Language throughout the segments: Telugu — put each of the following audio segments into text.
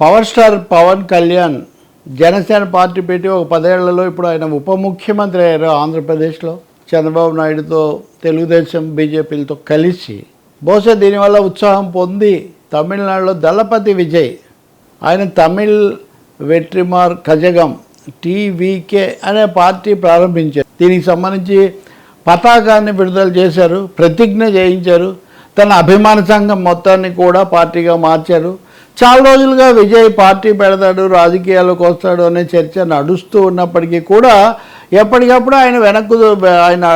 Power star Pawan Kalyan Janasena party పెట్టి ఒక పదేళ్ళలో ఇప్పుడు ఆయన ఉప ముఖ్యమంత్రి అయ్యారు ఆంధ్రప్రదేశ్లో. చంద్రబాబు నాయుడుతో తెలుగుదేశం బీజేపీలతో కలిసి. బహుశా దీనివల్ల ఉత్సాహం పొంది తమిళనాడులో దళపతి విజయ్ ఆయన తమిళ్ వెట్రిమార్ కజగం టీవీకే అనే పార్టీ ప్రారంభించారు. దీనికి సంబంధించి పతాకాన్ని విడుదల చేశారు ప్రతిజ్ఞ చేయించారు. తన అభిమాన సంఘం మొత్తాన్ని కూడా పార్టీగా మార్చారు. చాలా రోజులుగా విజయ్ పార్టీ పెడతాడు రాజకీయాల్లోకి వస్తాడు అనే చర్చ నడుస్తూ ఉన్నప్పటికీ కూడా ఎప్పటికప్పుడు ఆయన వెనక్కు ఆయన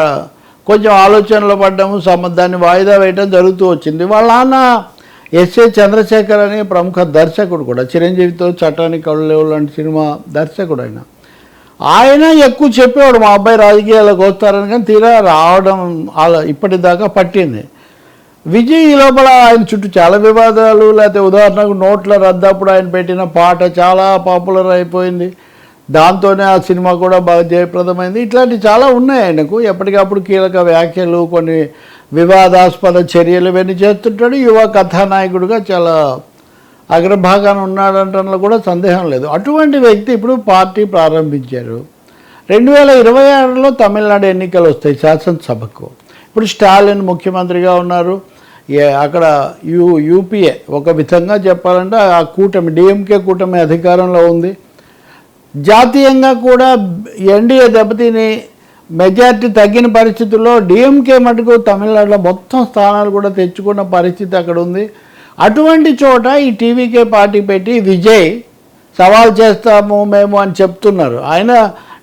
కొంచెం ఆలోచనలో పడ్డము సమ దాన్ని వాయిదా వేయడం జరుగుతూ వచ్చింది. వాళ్ళ నాన్న ఎస్ఏ చంద్రశేఖర్ అనే ప్రముఖ దర్శకుడు కూడా చిరంజీవితో చట్టానికి కళ్ళు లాంటి సినిమా దర్శకుడు ఆయన. ఆయన ఎక్కువ చెప్పేవాడు మా అబ్బాయి రాజకీయాలకు వస్తారని కానీ తీరా రావడం అలా ఇప్పటిదాకా పట్టింది. విజయ్ ఈ లోపల ఆయన చుట్టూ చాలా వివాదాలు లేకపోతే ఉదాహరణకు నోట్ల రద్దప్పుడు ఆయన పెట్టిన పాట చాలా పాపులర్ అయిపోయింది. దాంతోనే ఆ సినిమా కూడా బాగా జయప్రదమైంది. ఇట్లాంటివి చాలా ఉన్నాయి ఆయనకు. ఎప్పటికప్పుడు కీలక వ్యాఖ్యలు కొన్ని వివాదాస్పద చర్యలు ఇవన్నీ చేస్తుంటాడు. యువ కథానాయకుడిగా చాలా అగ్రభాగాన ఉన్నాడంటంలో కూడా సందేహం లేదు. అటువంటి వ్యక్తి ఇప్పుడు పార్టీ ప్రారంభించారు. రెండు వేల ఇరవై ఆరులో తమిళనాడు ఎన్నికలు వస్తాయి శాసనసభకు. ఇప్పుడు స్టాలిన్ ముఖ్యమంత్రిగా ఉన్నారు. అక్కడ యూ యూపీఏ ఒక విధంగా చెప్పాలంటే ఆ కూటమి డిఎంకే కూటమి అధికారంలో ఉంది. జాతీయంగా కూడా ఎన్డీఏ దెబ్బతిని మెజార్టీ తగ్గిన పరిస్థితుల్లో డిఎంకే మటుకు తమిళనాడులో మొత్తం స్థానాలు కూడా తెచ్చుకున్న పరిస్థితి అక్కడ ఉంది. అటువంటి చోట ఈ టీవీకే పార్టీ పెట్టి విజయ్ సవాల్ చేస్తాము మేము అని చెప్తున్నారు. ఆయన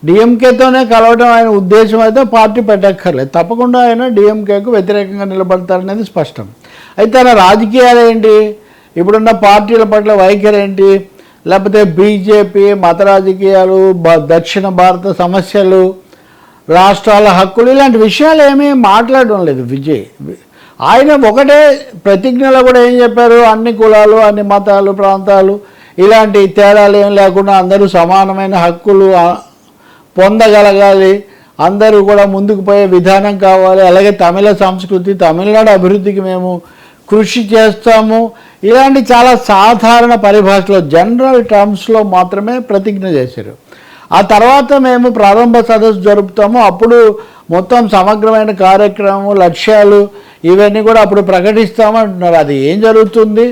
డిఎంకేతోనే కలవడం ఆయన ఉద్దేశం అయితే పార్టీ పెట్టక్కర్లేదు. తప్పకుండా ఆయన డిఎంకేకు వ్యతిరేకంగా నిలబడతారనేది స్పష్టం. అయితే ఆయన రాజకీయాలు ఏంటి? ఇప్పుడున్న పార్టీల పట్ల వైఖరి ఏంటి? లేకపోతే బీజేపీ మత రాజకీయాలు దక్షిణ భారత సమస్యలు రాష్ట్రాల హక్కులు ఇలాంటి విషయాలు ఏమీ మాట్లాడడం లేదు విజయ్. ఆయన ఒకటే ప్రతిజ్ఞలో కూడా ఏం చెప్పారు? అన్ని కులాలు అన్ని మతాలు ప్రాంతాలు ఇలాంటి తేడాలు ఏం లేకుండా అందరూ సమానమైన హక్కులు పొందగలగాలి. అందరూ కూడా ముందుకు పోయే విధానం కావాలి. అలాగే తమిళ సంస్కృతి తమిళనాడు అభివృద్ధికి మేము కృషి చేస్తాము. ఇలాంటి చాలా సాధారణ పరిభాషలో జనరల్ టర్మ్స్లో మాత్రమే ప్రతిజ్ఞ చేశారు. ఆ తర్వాత మేము ప్రారంభ సదస్సు జరుపుతాము. అప్పుడు మొత్తం సమగ్రమైన కార్యక్రమం లక్ష్యాలు ఇవన్నీ కూడా అప్పుడు ప్రకటిస్తాము అంటున్నారు. అది ఏం జరుగుతుంది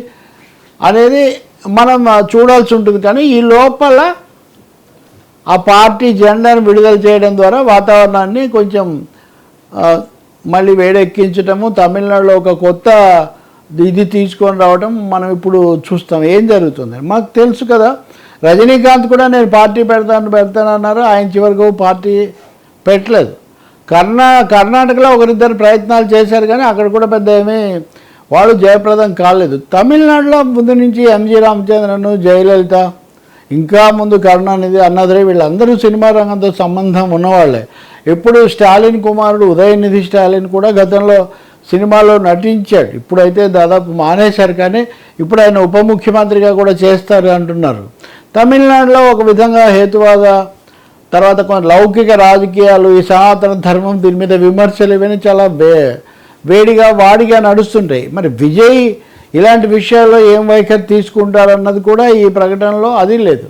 అనేది మనం చూడాల్సి ఉంటుంది. కానీ ఈ లోపల ఆ పార్టీ జెండాను విడుదల చేయడం ద్వారా వాతావరణాన్ని కొంచెం మళ్ళీ వేడెక్కించటము తమిళనాడులో ఒక కొత్త ఇది తీసుకొని రావడం మనం ఇప్పుడు చూస్తాం. ఏం జరుగుతుంది? మాకు తెలుసు కదా రజనీకాంత్ కూడా నేను పార్టీ పెడతాను పెడతానన్నారు ఆయన చివరికి పార్టీ పెట్టలేదు. కర్ణా కర్ణాటకలో ఒకరిద్దరు ప్రయత్నాలు చేశారు కానీ అక్కడ కూడా పెద్ద ఏమీ వాళ్ళు జయప్రదం కాలేదు. తమిళనాడులో ముందు నుంచి ఎంజి రామచంద్రను జయలలిత ఇంకా ముందు కరుణానిధి అన్నదరే వీళ్ళందరూ సినిమా రంగంతో సంబంధం ఉన్నవాళ్ళే ఇప్పుడు స్టాలిన్ కుమారుడు ఉదయనిధి స్టాలిన్ కూడా గతంలో సినిమాలో నటించాడు. ఇప్పుడైతే దాదాపు మానేశారు కానీ ఇప్పుడు ఆయన ఉప ముఖ్యమంత్రిగా కూడా చేస్తారు అంటున్నారు. తమిళనాడులో ఒక విధంగా హేతువాద తర్వాత కొన్ని లౌకిక రాజకీయాలు ఈ సనాతన ధర్మం దీని మీద విమర్శలు ఇవన్నీ చాలా వే వేడిగా వాడిగా నడుస్తుంటాయి. మరి విజయ్ ఇలాంటి విషయాల్లో ఏం వైఖరి తీసుకుంటారన్నది కూడా ఈ ప్రకటనలో అది లేదు.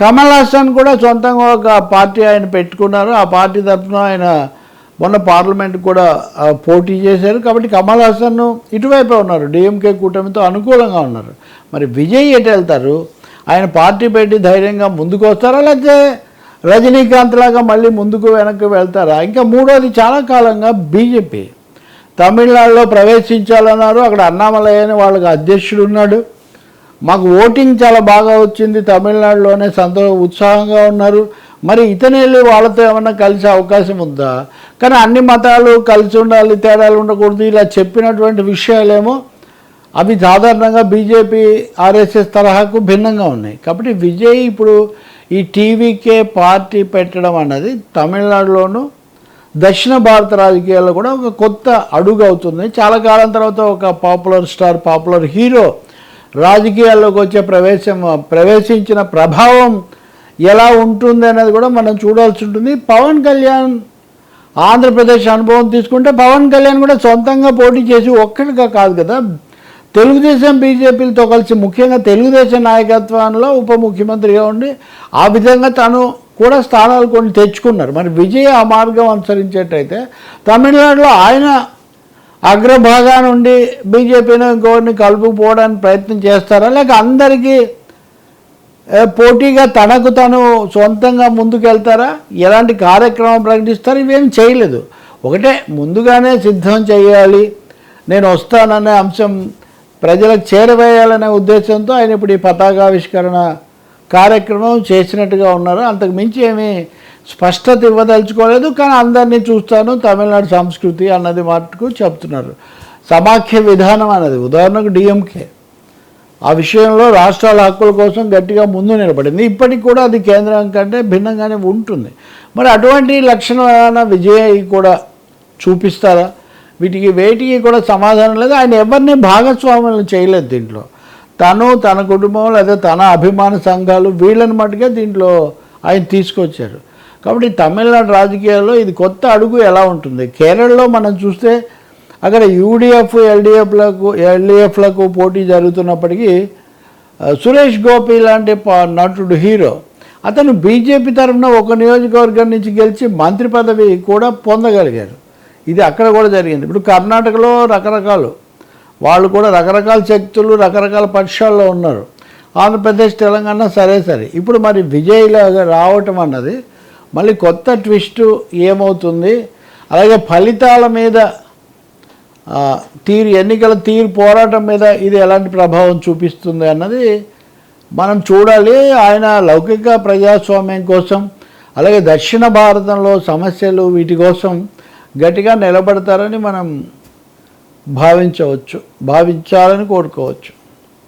కమల్ హాసన్ కూడా సొంతంగా ఒక పార్టీ ఆయన పెట్టుకున్నారు. ఆ పార్టీ తరఫున ఆయన మొన్న పార్లమెంట్ కూడా పోటీ చేశారు. కాబట్టి కమల్ హాసన్ ఇటువైపే ఉన్నారు. డిఎంకే కూటమితో అనుకూలంగా ఉన్నారు. మరి విజయ్ ఎటు వెళ్తారు? ఆయన పార్టీ పెట్టి ధైర్యంగా ముందుకు వస్తారా లేకపోతే రజనీకాంత్ లాగా మళ్ళీ ముందుకు వెనక్కి వెళ్తారా? ఇంకా మూడోది చాలా కాలంగా బీజేపీ. తమిళనాడులో ప్రవేశించాలన్నారు. అక్కడ అన్నామలయ్య అని వాళ్ళకి అధ్యక్షుడు ఉన్నాడు. మాకు ఓటింగ్ చాలా బాగా వచ్చింది. తమిళనాడులోనే సంతో ఉత్సాహంగా ఉన్నారు. మరి ఇతను వెళ్ళి వాళ్ళతో ఏమన్నా కలిసే అవకాశం ఉందా? కానీ అన్ని మతాలు కలిసి ఉండాలి తేడాలు ఉండకూడదు ఇలా చెప్పినటువంటి విషయాలేమో అవి సాధారణంగా బీజేపీ ఆర్ఎస్ఎస్ తరహాకు భిన్నంగా ఉన్నాయి. కాబట్టి విజయ్ ఇప్పుడు ఈ టీవీకే పార్టీ పెట్టడం అన్నది తమిళనాడులోనూ దక్షిణ భారత రాజకీయాల్లో కూడా ఒక కొత్త అడుగు అవుతుంది. చాలా కాలం తర్వాత ఒక పాపులర్ స్టార్ పాపులర్ హీరో రాజకీయాల్లోకి వచ్చే ప్రవేశం ప్రవేశించిన ప్రభావం ఎలా ఉంటుంది అనేది కూడా మనం చూడాల్సి ఉంటుంది. పవన్ కళ్యాణ్ ఆంధ్రప్రదేశ్ అనుభవం తీసుకుంటే పవన్ కళ్యాణ్ కూడా సొంతంగా పోటీ చేసి ఒక్కడిగా కాదు కదా. తెలుగుదేశం బీజేపీలతో కలిసి ముఖ్యంగా తెలుగుదేశం నాయకత్వంలో ఉప ముఖ్యమంత్రిగా ఉండి ఆ విధంగా తను కూడా స్థానాలు కొన్ని తెచ్చుకున్నారు. మరి విజయ్ ఆ మార్గం అనుసరించేటైతే తమిళనాడులో ఆయన అగ్రభాగా నుండి బీజేపీని ఇంకోరిని కలుపుకుపోవడానికి ప్రయత్నం చేస్తారా? లేక అందరికీ పోటీగా తనకు తను సొంతంగా ముందుకెళ్తారా? ఎలాంటి కార్యక్రమం ప్రకటిస్తారు? ఇవేం చేయలేదు. ఒకటే ముందుగానే సిద్ధం చేయాలి. నేను వస్తాననే అంశం ప్రజలకు చేరవేయాలనే ఉద్దేశంతో ఆయన ఇప్పుడు ఈ పతాకావిష్కరణ కార్యక్రమం చేసినట్టుగా ఉన్నారు. అంతకు మించి ఏమీ స్పష్టత ఇవ్వదలుచుకోలేదు. కానీ అందరినీ చూస్తాను. తమిళనాడు సంస్కృతి అన్నది మటుకు చెప్తున్నారు. సమాఖ్య విధానం అన్నది. ఉదాహరణకు డిఎంకే. ఆ విషయంలో రాష్ట్రాల హక్కుల కోసం గట్టిగా ముందు నిలబడింది. ఇప్పటికి కూడా అది కేంద్రం కంటే భిన్నంగానే ఉంటుంది. మరి అటువంటి లక్షణాల విజయ్ కూడా చూపిస్తారా? వీటికి వేటికి కూడా సమాధానం లేదు. ఆయన ఎవరిని భాగస్వాములను చేయలేదు దీంట్లో. తను తన కుటుంబం లేదా తన అభిమాన సంఘాలు వీళ్ళని మట్టుగా దీంట్లో ఆయన తీసుకొచ్చారు. కాబట్టి తమిళనాడు రాజకీయాల్లో ఇది కొత్త అడుగు ఎలా ఉంటుంది? కేరళలో మనం చూస్తే అక్కడ యూడిఎఫ్ ఎల్డిఎఫ్లకు ఎల్డిఎఫ్లకు పోటీ జరుగుతున్నప్పటికీ సురేష్ గోపి లాంటి ప- నటుడు హీరో అతను బీజేపీ తరఫున ఒక నియోజకవర్గం నుంచి గెలిచి మంత్రి పదవి కూడా పొందగలిగారు. ఇది అక్కడ కూడా జరిగింది. ఇప్పుడు కర్ణాటకలో రకరకాలు వాళ్ళు కూడా రకరకాల శక్తులు రకరకాల పక్షాల్లో ఉన్నారు. ఆంధ్రప్రదేశ్ తెలంగాణ సరే సరే. ఇప్పుడు మరి విజయ్లాగా రావటం అన్నది మళ్ళీ కొత్త ట్విస్ట్ ఏమవుతుంది? అలాగే ఫలితాల మీద తీరు ఎన్నికల తీరు పోరాటం మీద ఇది ఎలాంటి ప్రభావం చూపిస్తుంది అన్నది మనం చూడాలి. ఆయన లౌకిక ప్రజాస్వామ్యం కోసం అలాగే దక్షిణ భారతంలో సమస్యలు వీటి కోసం గట్టిగా నిలబడతారని మనం భావించవచ్చు భావించాలని కోరుకోవచ్చు.